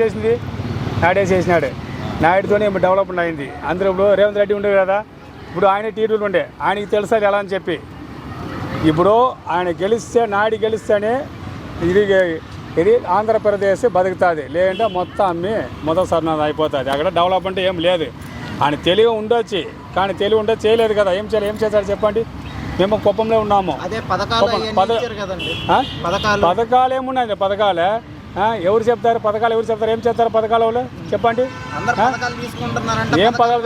చేసింది. నాయుడే చేసినాడు. నాయుడుతోనే ఇప్పుడు డెవలప్మెంట్ అయింది. అందరూ ఇప్పుడు రేవంత్ రెడ్డి ఉండే కదా ఇప్పుడు ఆయన టీడీలు ఉండే. ఆయనకి తెలుసా ఎలా అని చెప్పి? ఇప్పుడు ఆయన గెలిస్తే నాయుడు గెలిస్తేనే ఇది ఇది ఆంధ్రప్రదేశ్ బతుకుతుంది. లేదంటే మొత్తం అమ్మి మొదటి సర్నాథ్ అయిపోతుంది. అక్కడ డెవలప్మెంట్ ఏం లేదు. ఆయన తెలివి ఉండొచ్చు కానీ తెలివి ఉండొచ్చు చేయలేదు కదా. ఏం చేయాలి ఏం చేశారు చెప్పండి? మేము కుప్పంలో ఉన్నాము. పథకాలు? పథకాలు. ఏమున్నాయి పథకాలే? ఎవరు చెప్తారు? పథకాలు ఎవరు చెప్తారు? ఏం చెప్తారు పథకాల వాళ్ళు? చెప్పండి. ఏం పథకాలు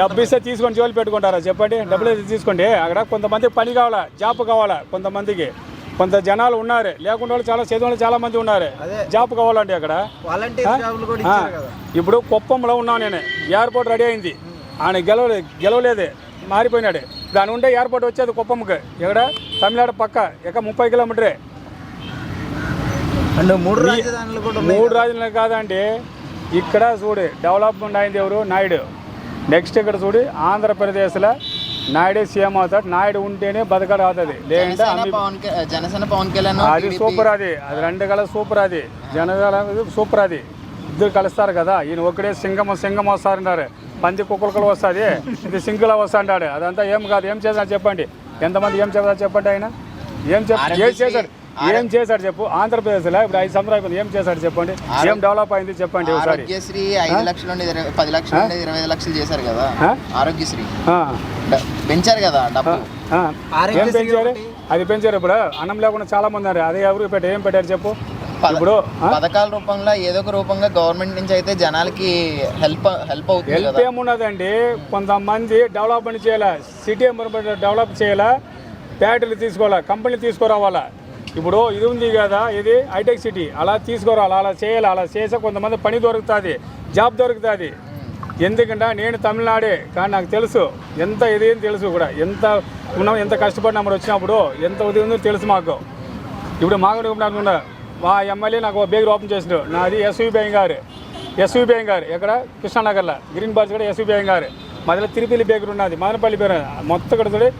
డబ్బు ఇస్తే తీసుకొని జోలు పెట్టుకుంటారా? చెప్పండి. డబ్బులు అయితే తీసుకోండి. అక్కడ కొంతమందికి పని కావాలా? జాబ్ కావాలా? కొంతమందికి. కొంత జనాలు ఉన్నారు. లేకుండా వాళ్ళు చాలా చదివిన చాలా మంది ఉన్నారు. జాబ్ కావాలండి అక్కడ. ఇప్పుడు కుప్పంలో ఉన్నాను నేను. ఎయిర్పోర్ట్ రెడీ అయింది. ఆయన గెలవలే గెలవలేదు. మారిపోయినాడు. దాని ఉంటే ఎయిర్పోర్ట్ వచ్చేది కుప్పంకి. ఎక్కడ? తమిళనాడు పక్క. ఇక ముప్పై కిలోమీటరే. అండ్ మూడు రాజధానులు కూడా మూడు రాజులు కాదండి. ఇక్కడ చూడు డెవలప్మెంట్ అయింది ఎవరు? నాయుడు. నెక్స్ట్ ఇక్కడ చూడు ఆంధ్రప్రదేశ్లో నాయుడే సీఎం అవుతాడు. నాయుడు ఉంటేనే బతకడం అవుతుంది. లేదంటే జనసేన పవన్ జనసేన కళ్యాణ్ అది సూపర్ అది. అది రెండు కల సూపర్ అది. జనగల సూపర్ అది. ఇద్దరు కలుస్తారు కదా. ఈయన ఒకడే సింగం సింగం వస్తారంటారు పంది కుక్కలు వస్తుంది. ఇది సింగులా వస్తాంటాడు అదంతా ఏం కాదు. ఏం చేశారు చెప్పండి. ఎంతమంది ఏం చేస్తారు చెప్పండి ఆయన. ఏం చెప్ ఏం చేశాడు ఏం చేశాడు చెప్పు? ఆంధ్రప్రదేశ్లో ఇప్పుడు ఐదు సంవత్సరాలు అయిపోయింది. ఏం చేశాడు చెప్పండి? ఏం డెవలప్ అయింది చెప్పండి ఒకసారి. ఆరోగ్యశ్రీ ఐదు లక్షల నుండి ఇరవై- పది లక్షల నుండి ఇరవై ఐదు లక్షలు చేశారు కదా? ఆరోగ్యశ్రీ. పెంచారు కదా డబ్బు. ఆ. ఏం పెంచారు. అది పెంచారు ఇప్పుడు? అన్నం లేకుండా చాలా మంది ఉన్నారు. అది ఎవరు పెట్టారు ఏం పెట్టారు చెప్పు? ఇప్పుడు? పథకాల రూపంలో ఏదో ఒక రూపంగా గవర్నమెంట్ నుంచి అయితే జనాలకి హెల్ప్ హెల్ప్ అవుతుంది హెల్ప్ ఏమున్నదండి? కొంతమంది డెవలప్మెంట్ చేయాలా? సిటీ డెవలప్ చేయాలా? ఫ్యాక్టరీలు తీసుకోవాలా? కంపెనీలు తీసుకురావాలా? ఇప్పుడు ఇది ఉంది కదా ఇది హైటెక్ సిటీ అలా తీసుకురావాలి అలా చేయాలి అలా చేస్తే కొంతమంది పని దొరుకుతుంది జాబ్ దొరుకుతుంది. ఎందుకంటే నేను తమిళనాడే కానీ నాకు తెలుసు ఎంత ఇది అని తెలుసు కూడా. ఎంత ఉన్నాం ఎంత కష్టపడి నెంబర్ వచ్చినప్పుడు ఎంత ఇది ఉందో తెలుసు మాకు. ఇప్పుడు మాగడి మా ఎమ్మెల్యే నాకు ఒక బేగర్ ఓపెన్ చేసిండు. నాది ఎస్వి బ్యాంక్ గారు. ఎస్వి బ్యాంక్ గారు. ఎక్కడ? కృష్ణానగర్లో. గ్రీన్ బార్స్ కూడా ఎస్వి బ్యాంక్ గారు. మధ్యలో తిరుపతి బేకరీ ఉన్నది. మదనపల్లి పేరు మొత్తం ఇక్కడ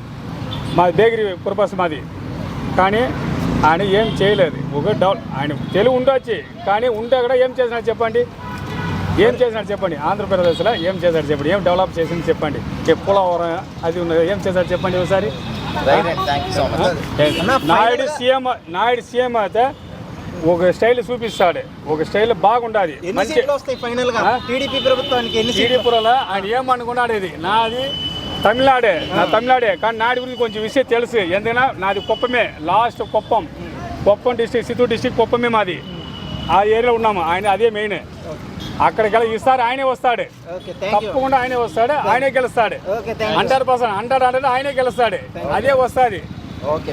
మా బేకరీ పర్పస్ మాది. కానీ ఆయన ఏం చేయలేదు. ఒక డెవలప్ ఆయన తెలివి ఉండొచ్చు కానీ ఉంటే కూడా ఏం చేసినాడు చెప్పండి? ఏం చేసినాడు చెప్పండి? ఆంధ్రప్రదేశ్లో ఏం చేశాడు చెప్పండి? ఏం డెవలప్ చేసింది చెప్పండి? పోలవరం అది ఉన్నది ఏం చేశాడు చెప్పండి ఒకసారి? Right thank you so much Naidu CM Naidu CM అయితే ఒక స్టైల్ చూపిస్తాడు. ఒక స్టైల్ బాగుండాలి? టీడీపీ ప్రభుత్వానికి ఆయన ఏమనుకున్నాడు ఇది? నాది తమిళనాడే నా తమిళనాడే. కానీ నాడి గురించి కొంచెం విషయం తెలుసు. ఎందుకన్నా? నాది కుప్పమే last Kuppam. Kuppam district Chittoor district కుప్పమే మాది. ఆ ఏరియాలో ఉన్నాము. ఆయన అదే మెయిన్ అక్కడికి వెళ్ళి ఈసారి ఆయనే వస్తాడు. తప్పకుండా ఆయనే వస్తాడు ఆయనే గెలుస్తాడు. హండ్రెడ్ పర్సెంట్ హండ్రెడ్ హండ్రెడ్ ఆయనే గెలుస్తాడు. అదే వస్తుంది.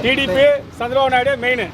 టీడీపీ చంద్రబాబు నాయుడే మెయిన్